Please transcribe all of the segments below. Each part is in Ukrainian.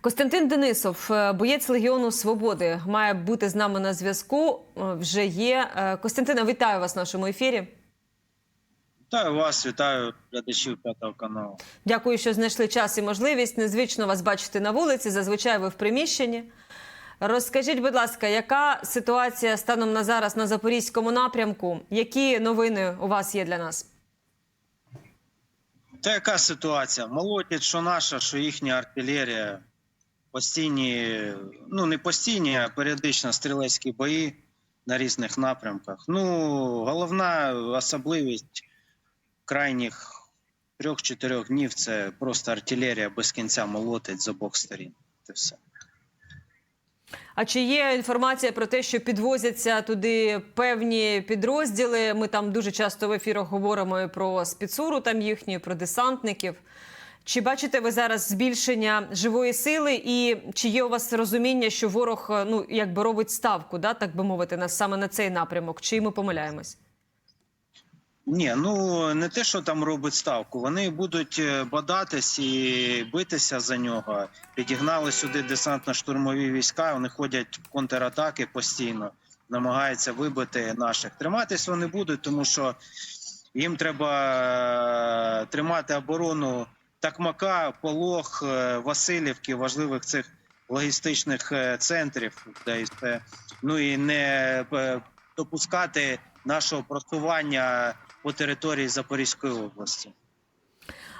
Костянтин Денисов, е, боєць Легіону Свободи, має бути з нами на зв'язку. Е, Вже є. Е, Костянтина, вітаю вас в нашому ефірі. Вітаю вас, вітаю глядачів п'ятого каналу. Дякую, що знайшли час і можливість. Незвично вас бачити на вулиці. Зазвичай ви в приміщенні. Розкажіть, будь ласка, яка ситуація станом на зараз на запорізькому напрямку? Які новини у вас є для нас? Та яка ситуація? Молотять, що наша, що їхня артилерія. Постійні, ну не постійні, а періодично стрілецькі бої на різних напрямках. Ну, головна особливість крайніх трьох-чотирьох днів це просто артилерія без кінця молотить з обох сторін. Це все. А чи є інформація про те, що підвозяться туди певні підрозділи? Ми там дуже часто в ефірах говоримо і про спецуру там їхню, про десантників. Чи бачите ви зараз збільшення живої сили, і чи є у вас розуміння, що ворог е, ну якби робить ставку, да, так би мовити, на саме на цей напрямок? Чи ми помиляємось? Ні, ну не те, що там робить ставку. Вони будуть е, бодатись і битися за нього. Підігнали сюди десантно-штурмові війська. Вони ходять в контратаки постійно, намагаються вибити наших. Триматись вони будуть, тому що їм треба е, тримати оборону Такмака, Полог, е, Васильівки, важливих цих логістичних е, центрів. Ну і не е, допускати нашого просування по території Запорізької області.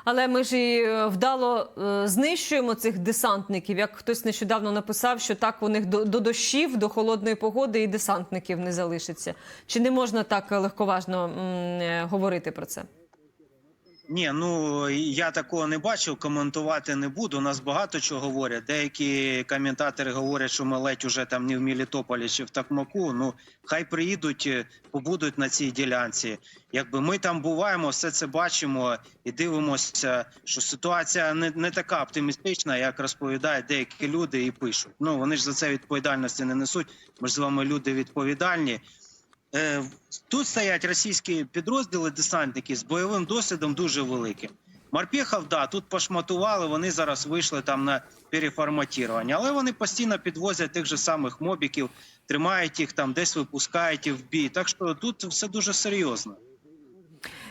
Але ми ж і вдало знищуємо цих десантників. Як хтось нещодавно написав, що так у них до, до дощів, до холодної погоди і десантників не залишиться. Чи не можна так легковажно м, говорити про це? Ні, ну я такого не бачив, коментувати не буду. Нас багато чого говорять. Деякі коментатори говорять, що ми ледь уже там не в Мелітополі чи в Такмаку. Ну хай приїдуть, е, побудуть на цій ділянці. Якби ми там буваємо, все це бачимо і дивимося, що ситуація не, не така оптимістична, як розповідають деякі люди і пишуть. Ну вони ж за це відповідальності не несуть. Ми ж з вами люди відповідальні. Е, Тут стоять російські підрозділи десантники з бойовим досвідом дуже великим. Марпіхов, да, тут пошматували. Вони зараз вийшли там на переформатування, але вони постійно підвозять тих же самих мобіків, тримають їх там, десь випускають їх в бій. Так що тут все дуже серйозно.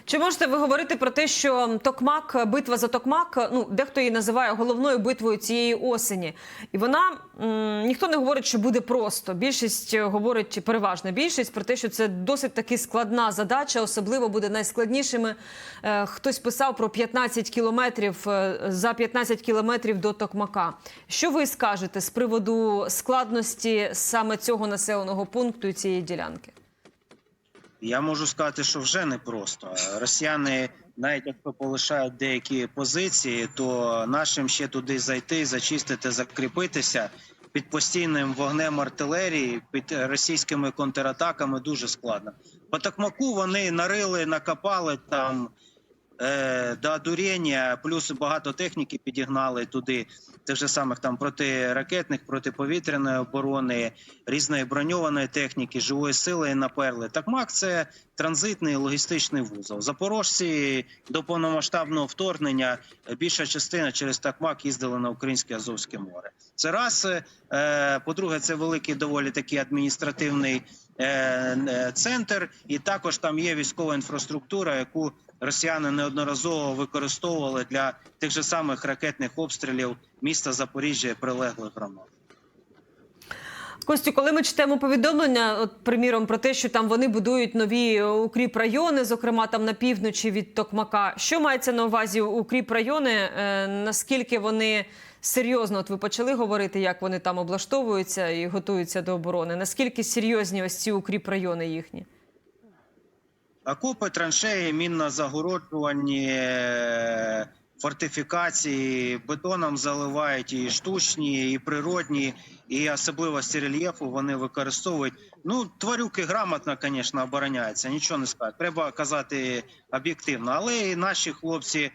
Чи можете ви говорити про те, що Токмак, битва за Токмак, ну дехто її називає головною битвою цієї осені, і вона м, ніхто не говорить, що буде просто. Більшість говорить переважна більшість про те, що це досить таки складна задача, особливо буде найскладнішими. Е, хтось писав про 15 кілометрів е, за 15 кілометрів до Токмака. Що ви скажете з приводу складності саме цього населеного пункту і цієї ділянки? Я можу сказати, що вже не просто. Росіяни, навіть якщо полишають деякі позиції, то нашим ще туди зайти, зачистити, закріпитися під постійним вогнем артилерії, під російськими контратаками дуже складно. По такмаку вони нарили, накопали там до одурення, плюс багато техніки підігнали туди, тих же самих там протиракетних, протиповітряної оборони, різної броньованої техніки, живої сили наперли. Такмак це транзитний логістичний вузол. Запорожці до повномасштабного вторгнення е, більша частина через Такмак їздили на українське Азовське море. Це раз. Е, по-друге, це великий доволі такий адміністративний е, е, центр, і також там є військова інфраструктура, яку росіяни неодноразово використовували для тих же самих ракетних обстрілів міста Запоріжжя і прилеглих громад. Костю, коли ми читаємо повідомлення, от приміром, про те, що там вони будують нові укріп райони, зокрема там на півночі від Токмака, що мається на увазі укріп райони? Е, наскільки вони серйозно? От ви почали говорити, як вони там облаштовуються і готуються до оборони? Наскільки серйозні ось ці укріп райони їхні? Окопи, траншеї, мінно загороджувані е, фортифікації, бетоном заливають і штучні, і природні, і особливості рельєфу вони використовують. Ну, тварюки грамотно, звісно, обороняються, нічого не скажуть. Треба казати об'єктивно. Але і наші хлопці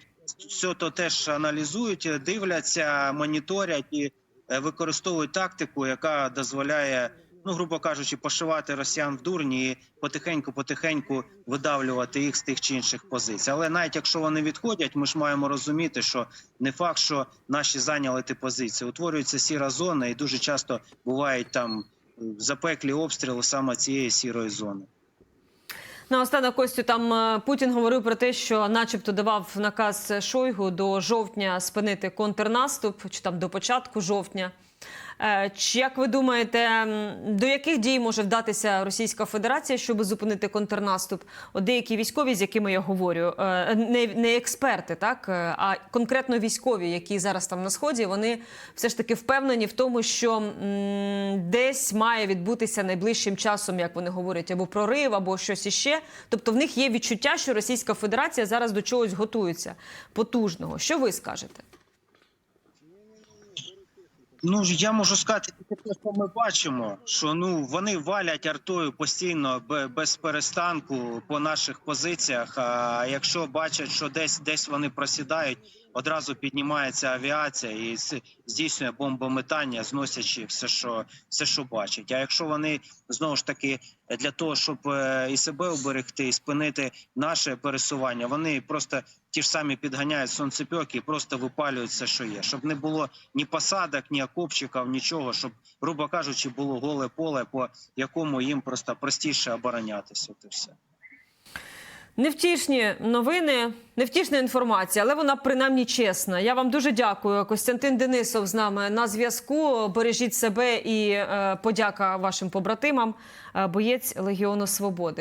все то теж аналізують, дивляться, моніторять і е, використовують тактику, яка дозволяє ну грубо кажучи, пошивати росіян в дурні і потихеньку-потихеньку видавлювати їх з тих чи інших позицій. Але навіть якщо вони відходять, ми ж маємо розуміти, що не факт, що наші зайняли ті позиції. Утворюється сіра зона, і дуже часто бувають там запеклі обстріли саме цієї сірої зони. Наостанок Костю, там е, Путін говорив про те, що, начебто, давав наказ Шойгу до жовтня спинити контрнаступ, чи там до початку жовтня. Е, Чи як ви думаєте, до яких дій може вдатися Російська Федерація, щоб зупинити контрнаступ? От деякі військові, з якими я говорю, е, не, не експерти, так е, а конкретно військові, які зараз там на сході, вони все ж таки впевнені в тому, що м, десь має відбутися найближчим часом, як вони говорять, або прорив, або щось іще. Тобто в них є відчуття, що Російська Федерація зараз до чогось готується потужного. Що ви скажете? Ну я можу сказати те, що ми бачимо, що ну вони валять артою постійно бе- без перестанку по наших позиціях. А якщо бачать, що десь десь вони просідають, одразу піднімається авіація і здійснює бомбометання, зносячи все, що все, що бачать. А якщо вони знову ж таки для того, щоб е, і себе уберегти, і спинити наше пересування, вони просто ті ж самі підганяють сонцепьоки і просто випалюють все, що є, щоб не було ні посадок, ні окопчиків, нічого, щоб, грубо кажучи, було голе поле, по якому їм просто простіше оборонятися. От і все. Невтішні новини, невтішна інформація, але вона принаймні чесна. Я вам дуже дякую. Костянтин Денисов з нами на зв'язку. Бережіть себе і е, подяка вашим побратимам. Е, боєць Легіону Свободи.